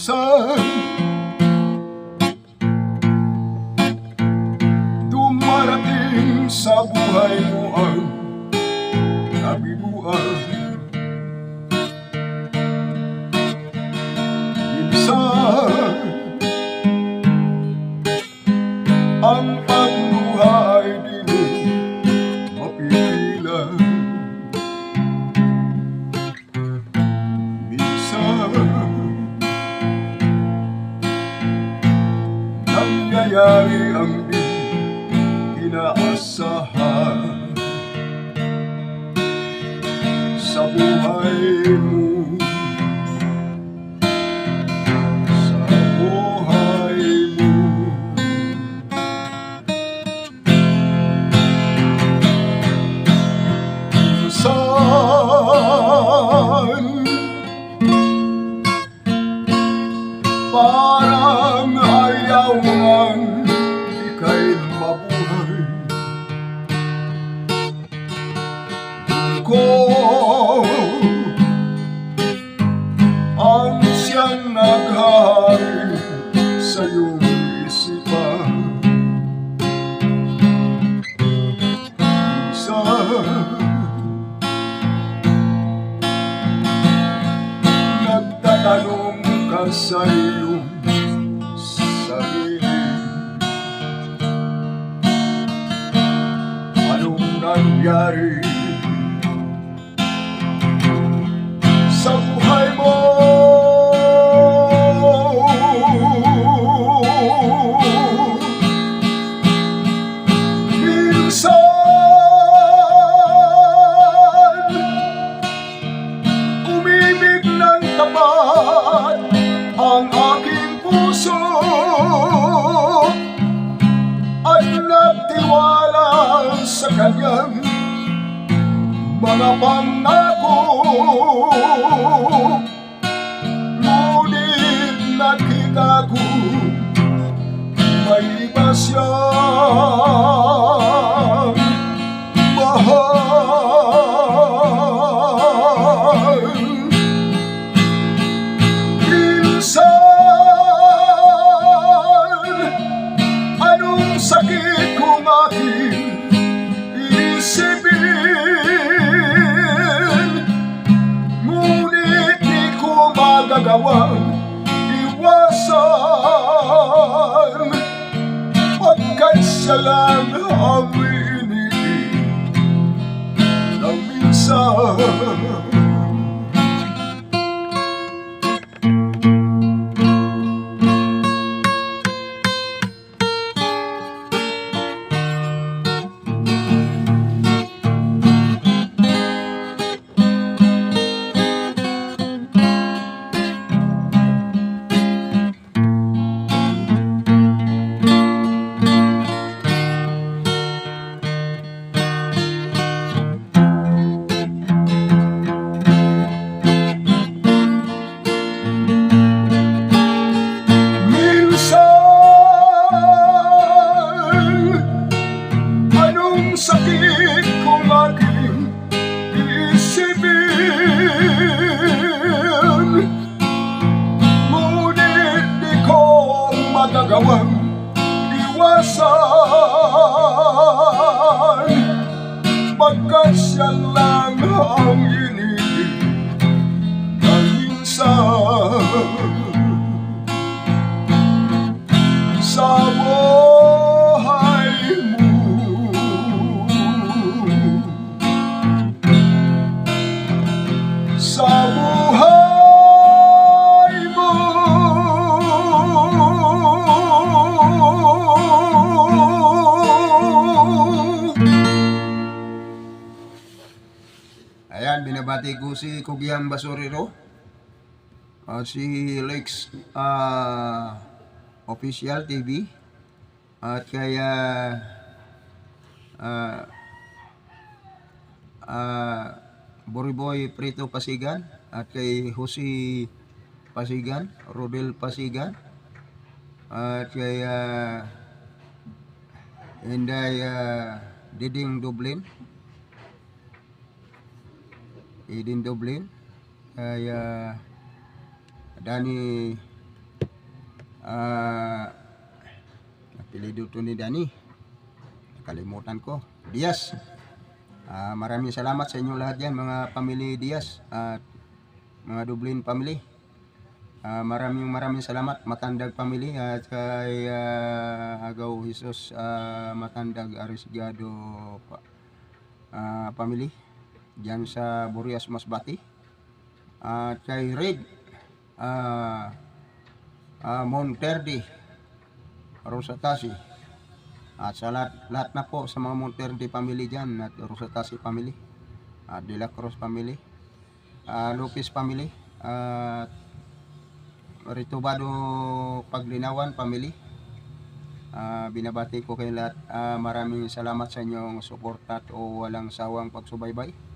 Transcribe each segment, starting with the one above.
Minsan Dumarating sa buhay mo ang kabiluan Yeah. Ang siyang naghahari sa iyong isipan. Minsan Nagtatanong ka sa iyong sarili. Anong nangyari mga siya lang ang inibig Ayan, binabati ko si Kugyang Basurero. Ah, si Lex ah, Official TV. At kaya ah ah Buriboy Prito Pasigan at kay Jose Pasigan, Rodel Pasigan at kay ah, Inday ah, Diding Dublin Idin Dublin kay ah, Danny Ah, apelido to ni Dani. Nakalimutan ko. Diaz. Ah, maraming salamat sa inyong lahat yan, mga pamilya Diaz at mga Dublin family. Ah, maraming maraming salamat Matandag family at kay ah, Agaw Jesus ah, Matandag Arisgado ah, family diyan sa Burias Masbati. At kay Red ah ah, Monterde Rosatasi. At sa lahat, lahat na po sa mga Monterde family dyan at Rosatasi family at De La Cruz family ah, Lopez family at Ritobado Paglinawan family. Ah, binabati ko kayo lahat. Ah, maraming salamat sa inyong suporta at walang sawang pagsubaybay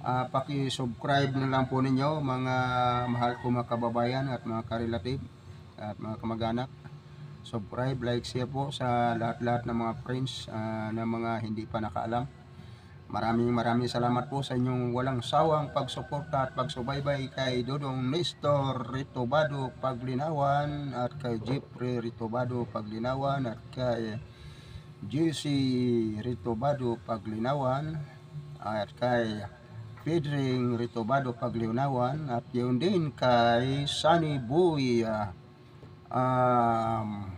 Ah, paki-subscribe na lang po ninyo mga mahal ko mga kababayan at mga karelative at mga kamag-anak. Subscribe, like, share po sa lahat-lahat ng mga friends ah, na mga hindi pa nakaalam. Maraming maraming salamat po sa inyong walang sawang pagsuporta at pagsubaybay kay Dodong Nestor Ritobado Paglinawan at kay Jeffrey Ritobado Paglinawan at kay JC Ritobado Paglinawan at kay Pedring Ritobado Paglinawan at yun din kay Sunny Boy ah, um,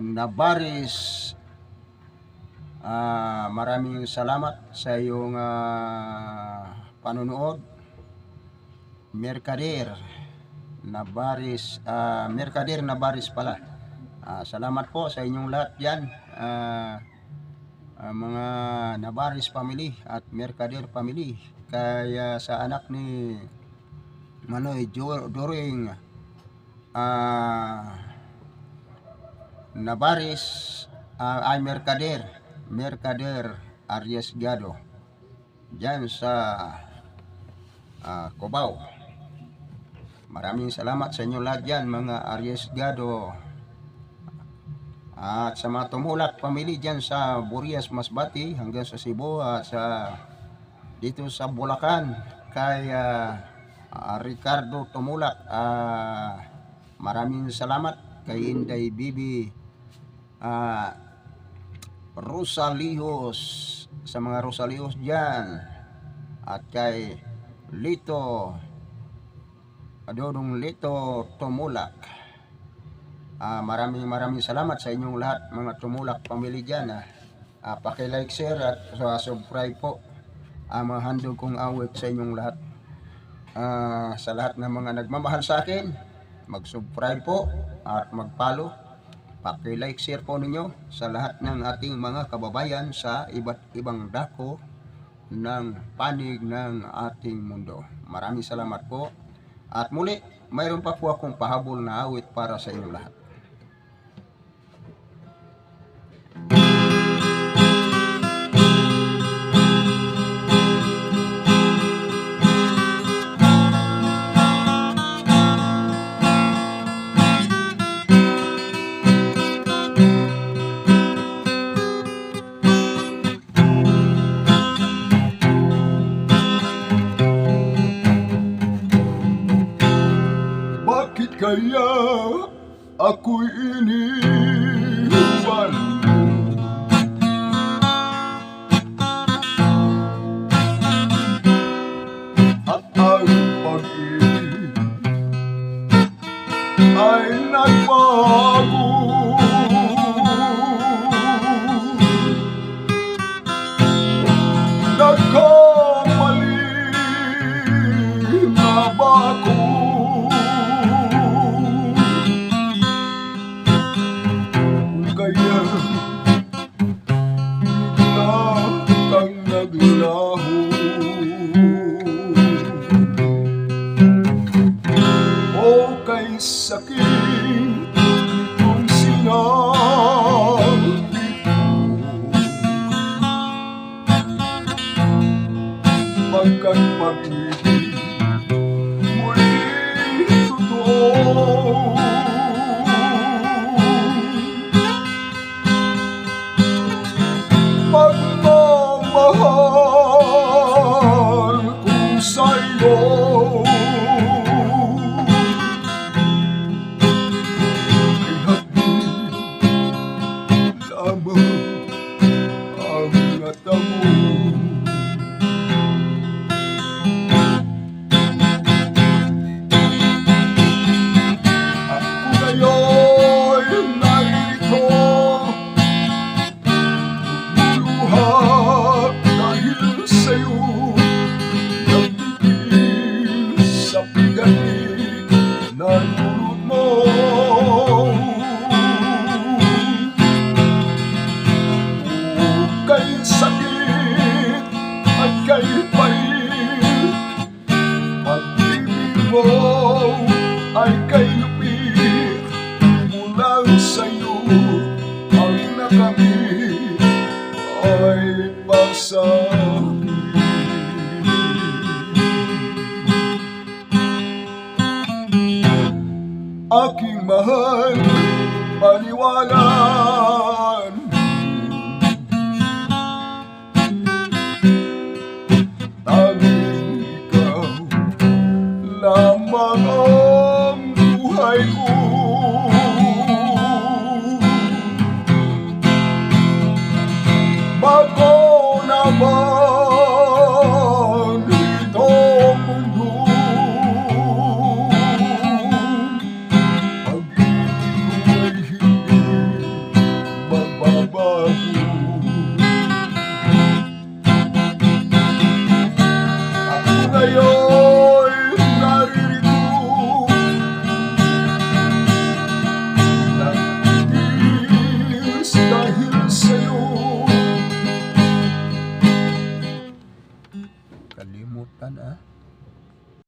Nabaris Ah, maraming salamat sa iyong ah, panonood. Mercader Nabaris, ah, Mercader Nabaris pala. Ah, salamat po sa inyong lahat yan. Ah, ah, mga Nabaris family at Mercader family. Kaya sa anak ni Manoy Jo- Doring ah, Nabaris ah, ay Mercader Mercader Arriesgado dyan sa ah, Cubao. Maraming salamat sa inyo lahat dyan mga Arriesgado at sa mga tumulak pamilya dyan sa Burias Masbati hanggang sa Cebu at sa dito sa Bulacan kay ah, Ricardo Tumulak ah, maraming salamat kay Inday Bibi. Ah, Rosalihos sa mga Rosalihos dyan. At kay Lito Adodong Lito Tumulak Ah, maraming maraming salamat sa inyong lahat mga tumulak pamilya dyan ah. Ah, paki-like, share at uh, subscribe po ang mga handog kong awit sa inyong lahat Ah, sa lahat ng mga nagmamahal sa akin mag-subscribe po at mag-follow paki-like, share po ninyo sa lahat ng ating mga kababayan sa iba't ibang dako ng panig ng ating mundo. Maraming salamat po. At muli, mayroon pa po akong pahabol na awit para sa inyong lahat. magkagpag-ibig างอมดูให้กู